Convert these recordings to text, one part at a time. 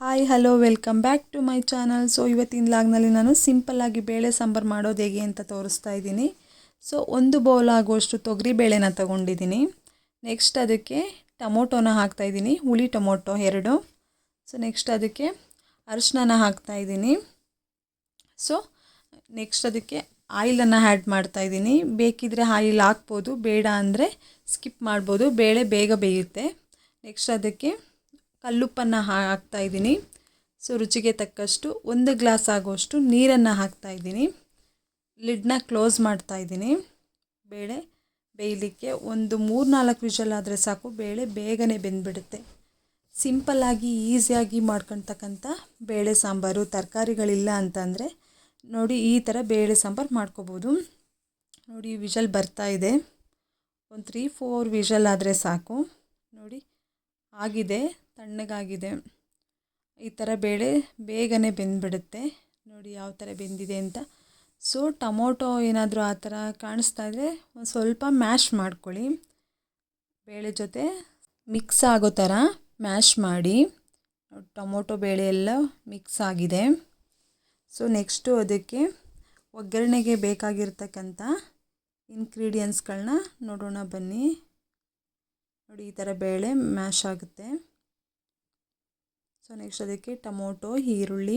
Hi hello welcome back to my channel so ಇವತ್ತಿನ ಲಾಗ್ನಲ್ಲಿ ನಾನು ಸಿಂಪಲ್ಲಾಗಿ ಬೇಳೆ ಸಾಂಬಾರು ಮಾಡೋದು ಹೇಗೆ ಅಂತ ತೋರಿಸ್ತಾ ಇದ್ದೀನಿ. ಸೊ ಒಂದು ಬೌಲ್ ಆಗುವಷ್ಟು ತೊಗರಿ ಬೇಳೆನ ತಗೊಂಡಿದ್ದೀನಿ. ನೆಕ್ಸ್ಟ್ ಅದಕ್ಕೆ ಟೊಮೊಟೊನ ಹಾಕ್ತಾಯಿದ್ದೀನಿ ಹುಳಿ ಟೊಮೊಟೊ ಎರಡು. ಸೊ ನೆಕ್ಸ್ಟ್ ಅದಕ್ಕೆ ಅರಿಶಿನ ಹಾಕ್ತಾಯಿದ್ದೀನಿ ಸೊ ನೆಕ್ಸ್ಟ್ ಅದಕ್ಕೆ ಆಯಿಲನ್ನು ಆ್ಯಡ್ ಮಾಡ್ತಾಯಿದ್ದೀನಿ ಬೇಕಿದ್ದರೆ ಆಯಿಲ್ ಹಾಕ್ಬೋದು, ಬೇಡ ಅಂದರೆ ಸ್ಕಿಪ್ ಮಾಡ್ಬೋದು. ಬೇಳೆ ಬೇಗ ಬೇಯುತ್ತೆ. ನೆಕ್ಸ್ಟ್ ಅದಕ್ಕೆ ಕಲ್ಲುಪ್ಪನ್ನು ಹಾಕ್ತಾಯಿದ್ದೀನಿ ಸೊ, ರುಚಿಗೆ ತಕ್ಕಷ್ಟು ಒಂದು ಗ್ಲಾಸ್ ಆಗುವಷ್ಟು ನೀರನ್ನು ಹಾಕ್ತಾಯಿದ್ದೀನಿ ಲಿಡ್ನ ಕ್ಲೋಸ್ ಮಾಡ್ತಾ ಇದ್ದೀನಿ. ಬೇಳೆ ಬೇಯಲಿಕ್ಕೆ ಒಂದು ಮೂರು ನಾಲ್ಕು ವಿಷಲ್ ಆದರೆ ಸಾಕು. ಬೇಳೆ ಬೇಗನೆ ಬೆಂದ್ಬಿಡುತ್ತೆ. ಸಿಂಪಲ್ಲಾಗಿ ಈಸಿಯಾಗಿ ಮಾಡ್ಕೊಳ್ತಕ್ಕಂಥ ಬೇಳೆ ಸಾಂಬಾರು, ತರಕಾರಿಗಳಿಲ್ಲ ಅಂತಂದರೆ ನೋಡಿ ಈ ಥರ ಬೇಳೆ ಸಾಂಬಾರು ಮಾಡ್ಕೋಬೋದು. ನೋಡಿ ವಿಷಲ್ ಬರ್ತಾ ಇದೆ. ಒಂದು ತ್ರೀ, ಫೋರ್ ವಿಷಲ್ ಆದರೆ ಸಾಕು. ನೋಡಿ, ಆಗಿದೆ. ತಣ್ಣಗಾಗಿದೆ. ಈ ಥರ ಬೇಳೆ ಬೇಗನೆ ಬೆಂದ್ಬಿಡುತ್ತೆ. ನೋಡಿ ಯಾವ ಥರ ಬೆಂದಿದೆ ಅಂತ. ಸೊ ಟೊಮೊಟೊ ಏನಾದರೂ ಆ ಥರ ಕಾಣಿಸ್ತಾ ಇದ್ದರೆ ಒಂದು ಸ್ವಲ್ಪ ಮ್ಯಾಶ್ ಮಾಡ್ಕೊಳ್ಳಿ. ಬೇಳೆ ಜೊತೆ ಮಿಕ್ಸ್ ಆಗೋ ಥರ ಮ್ಯಾಶ್ ಮಾಡಿ. ಟೊಮೊಟೊ ಬೇಳೆ ಎಲ್ಲ ಮಿಕ್ಸ್ ಆಗಿದೆ. ಸೊ ನೆಕ್ಸ್ಟು ಅದಕ್ಕೆ ಒಗ್ಗರಣೆಗೆ ಬೇಕಾಗಿರ್ತಕ್ಕಂಥ ಇನ್ಗ್ರೀಡಿಯೆಂಟ್ಸ್ಗಳನ್ನ ನೋಡೋಣ ಬನ್ನಿ. ನೋಡಿ, ಈ ಥರ ಬೇಳೆ ಮ್ಯಾಶ್ ಆಗುತ್ತೆ. ಸೊ ನೆಕ್ಸ್ಟ್ ಅದಕ್ಕೆ ಟೊಮೊಟೊ, ಈರುಳ್ಳಿ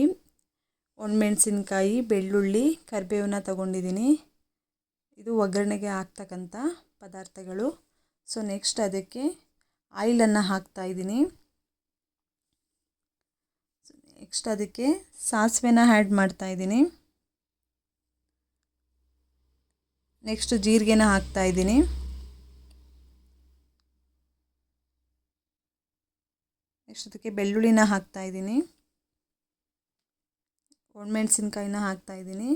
ಒಣಮೆಣ್ಸಿನ್ಕಾಯಿ ಬೆಳ್ಳುಳ್ಳಿ, ಕರಿಬೇವನ್ನ ತಗೊಂಡಿದ್ದೀನಿ. ಇದು ಒಗ್ಗರಣೆಗೆ ಹಾಕ್ತಕ್ಕಂಥ ಪದಾರ್ಥಗಳು. ಸೊ ನೆಕ್ಸ್ಟ್ ಅದಕ್ಕೆ ಆಯಿಲನ್ನು ಹಾಕ್ತಾಯಿದ್ದೀನಿ ನೆಕ್ಸ್ಟ್ ಅದಕ್ಕೆ ಸಾಸಿವೆನ ಆ್ಯಡ್ ಮಾಡ್ತಾಯಿದ್ದೀನಿ ನೆಕ್ಸ್ಟ್ ಜೀರಿಗೆನ ಹಾಕ್ತಾಯಿದ್ದೀನಿ ನೆಕ್ಸ್ಟ್ ಅದಕ್ಕೆ ಬೆಳ್ಳುಳ್ಳಿನ ಹಾಕ್ತಾಯಿದ್ದೀನಿ ಒಣಮೆಣ್ಸಿನ್ಕಾಯಿನ ಹಾಕ್ತಾಯಿದ್ದೀನಿ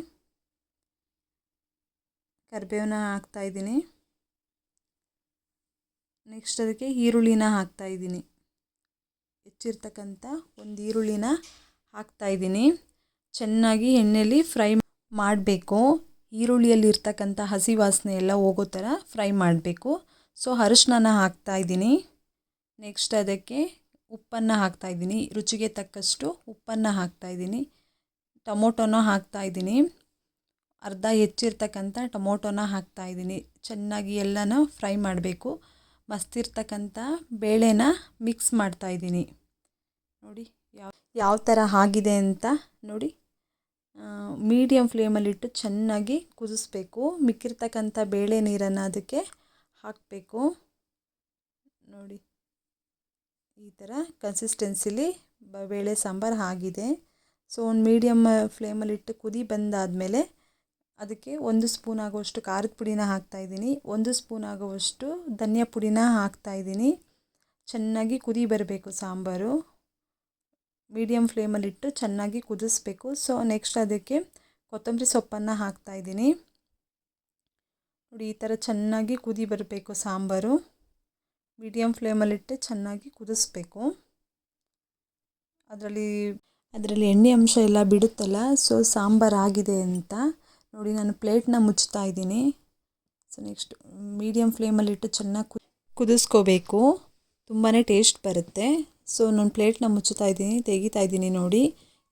ಕರಿಬೇವನ್ನ ಹಾಕ್ತಾಯಿದ್ದೀನಿ ನೆಕ್ಸ್ಟ್ ಅದಕ್ಕೆ ಈರುಳ್ಳಿನ ಹಾಕ್ತಾಯಿದ್ದೀನಿ ಹೆಚ್ಚಿರ್ತಕ್ಕಂಥ ಒಂದು ಈರುಳ್ಳಿನ ಹಾಕ್ತಾಯಿದ್ದೀನಿ ಚೆನ್ನಾಗಿ ಎಣ್ಣೆಯಲ್ಲಿ ಫ್ರೈ ಮಾಡಬೇಕು. ಈರುಳ್ಳಿಯಲ್ಲಿ ಇರ್ತಕ್ಕಂಥ ಹಸಿ ವಾಸನೆ ಎಲ್ಲ ಹೋಗೋ ಥರ ಫ್ರೈ ಮಾಡಬೇಕು. ಸೊ ಹಾಕ್ತಾ ಹಾಕ್ತಾಯಿದ್ದೀನಿ ನೆಕ್ಸ್ಟ್ ಅದಕ್ಕೆ ಉಪ್ಪನ್ನು ಹಾಕ್ತಾಯಿದ್ದೀನಿ ರುಚಿಗೆ ತಕ್ಕಷ್ಟು ಉಪ್ಪನ್ನು ಟೊಮೊಟೊನ ಹಾಕ್ತಾಯಿದ್ದೀನಿ ಅರ್ಧ ಹೆಚ್ಚಿರ್ತಕ್ಕಂಥ ಟೊಮೊಟೊನ ಹಾಕ್ತಾಯಿದ್ದೀನಿ ಚೆನ್ನಾಗಿ ಎಲ್ಲನೂ ಫ್ರೈ ಮಾಡಬೇಕು. ಮಸ್ತಿರ್ತಕ್ಕಂಥ ಬೇಳೆನ ಮಿಕ್ಸ್ ಮಾಡ್ತಾ ಇದ್ದೀನಿ. ನೋಡಿ, ಯಾವ ಯಾವ ಥರ ಆಗಿದೆ ಅಂತ ನೋಡಿ. ಮೀಡಿಯಮ್ ಫ್ಲೇಮಲ್ಲಿಟ್ಟು ಚೆನ್ನಾಗಿ ಕುದಿಸ್ಬೇಕು. ಮಿಕ್ಕಿರ್ತಕ್ಕಂಥ ಬೇಳೆ ನೀರನ್ನು ಅದಕ್ಕೆ ಹಾಕಬೇಕು. ನೋಡಿ. ಈ ಥರ ಕನ್ಸಿಸ್ಟೆನ್ಸಿಲಿ ಬೇಳೆ, ಸಾಂಬಾರು ಆಗಿದೆ. ಸೊ ಒಂದು ಮೀಡಿಯಮ್ ಫ್ಲೇಮಲ್ಲಿಟ್ಟು ಕುದಿ ಬಂದಾದಮೇಲೆ ಅದಕ್ಕೆ ಒಂದು ಸ್ಪೂನ್ ಆಗುವಷ್ಟು ಖಾರದ ಪುಡಿನ ಹಾಕ್ತಾಯಿದ್ದೀನಿ ಒಂದು ಸ್ಪೂನ್ ಆಗುವಷ್ಟು ಧನಿಯಾ ಪುಡಿನ ಹಾಕ್ತಾಯಿದ್ದೀನಿ ಚೆನ್ನಾಗಿ ಕುದಿ ಬರಬೇಕು ಸಾಂಬಾರು. ಮೀಡಿಯಮ್ ಫ್ಲೇಮಲ್ಲಿಟ್ಟು ಚೆನ್ನಾಗಿ ಕುದಿಸ್ಬೇಕು. ಸೊ ನೆಕ್ಸ್ಟ್ ಅದಕ್ಕೆ ಕೊತ್ತಂಬರಿ ಸೊಪ್ಪನ್ನು ಹಾಕ್ತಾಯಿದ್ದೀನಿ ನೋಡಿ, ಈ ಥರ ಚೆನ್ನಾಗಿ ಕುದಿ ಬರಬೇಕು ಸಾಂಬಾರು. ಮೀಡಿಯಮ್ ಫ್ಲೇಮಲ್ಲಿಟ್ಟೆ ಚೆನ್ನಾಗಿ ಕುದಿಸ್ಬೇಕು. ಅದರಲ್ಲಿ ಅದರಲ್ಲಿ ಎಣ್ಣೆ ಅಂಶ ಎಲ್ಲ ಬಿಡುತ್ತಲ್ಲ, ಸೊ ಸಾಂಬಾರು ಆಗಿದೆ ಅಂತ ನೋಡಿ ನಾನು ಪ್ಲೇಟ್ನ ಮುಚ್ತಾ ಇದ್ದೀನಿ. ಸೊ ನೆಕ್ಸ್ಟ್ ಮೀಡಿಯಮ್ ಫ್ಲೇಮಲ್ಲಿಟ್ಟು ಚೆನ್ನಾಗಿ ಕುದಿಸ್ಕೋಬೇಕು. ತುಂಬಾ ಟೇಸ್ಟ್ ಬರುತ್ತೆ. ಸೊ ನಾನು ಪ್ಲೇಟ್ನ ಮುಚ್ಚುತ್ತಾ ಇದ್ದೀನಿ, ತೆಗಿತಾ ಇದ್ದೀನಿ ನೋಡಿ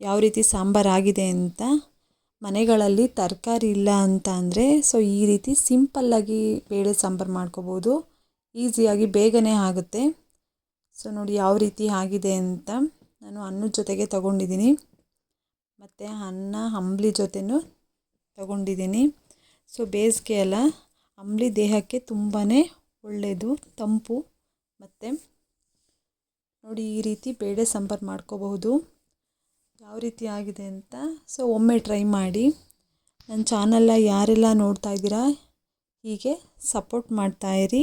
ಯಾವ ರೀತಿ ಸಾಂಬಾರು ಆಗಿದೆ ಅಂತ. ಮನೆಗಳಲ್ಲಿ ತರಕಾರಿ ಇಲ್ಲ ಅಂತ ಅಂದರೆ, ಸೊ ಈ ರೀತಿ ಸಿಂಪಲ್ಲಾಗಿ ಬೇಳೆ ಸಾಂಬಾರು ಮಾಡ್ಕೋಬೋದು. ಈಸಿಯಾಗಿ ಬೇಗನೆ ಆಗುತ್ತೆ. ಸೊ ನೋಡಿ ಯಾವ ರೀತಿ ಆಗಿದೆ ಅಂತ ನಾನು ಅನ್ನದ ಜೊತೆಗೆ ತಗೊಂಡಿದ್ದೀನಿ. ಮತ್ತು ಅನ್ನ ಅಂಬ್ಲಿ ಜೊತೆನೂ ತಗೊಂಡಿದ್ದೀನಿ. ಸೊ ಬೇಸಿಗೆ ಅಲ್ಲ ಅಂಬ್ಲಿ ದೇಹಕ್ಕೆ ತುಂಬಾ ಒಳ್ಳೆಯದು ತಂಪು. ಮತ್ತು ನೋಡಿ ಈ ರೀತಿ ಬೇಳೆ ಸಾಂಬಾರು ಮಾಡ್ಕೋಬಹುದು. ಯಾವ ರೀತಿ ಆಗಿದೆ ಅಂತ ಸೊ ಒಮ್ಮೆ ಟ್ರೈ ಮಾಡಿ. ನನ್ನ ಚಾನಲ್ನ ಯಾರೆಲ್ಲ ನೋಡ್ತಾ ಇದ್ದೀರಾ, ಹೀಗೆ ಸಪೋರ್ಟ್ ಮಾಡ್ತಾಯಿರಿ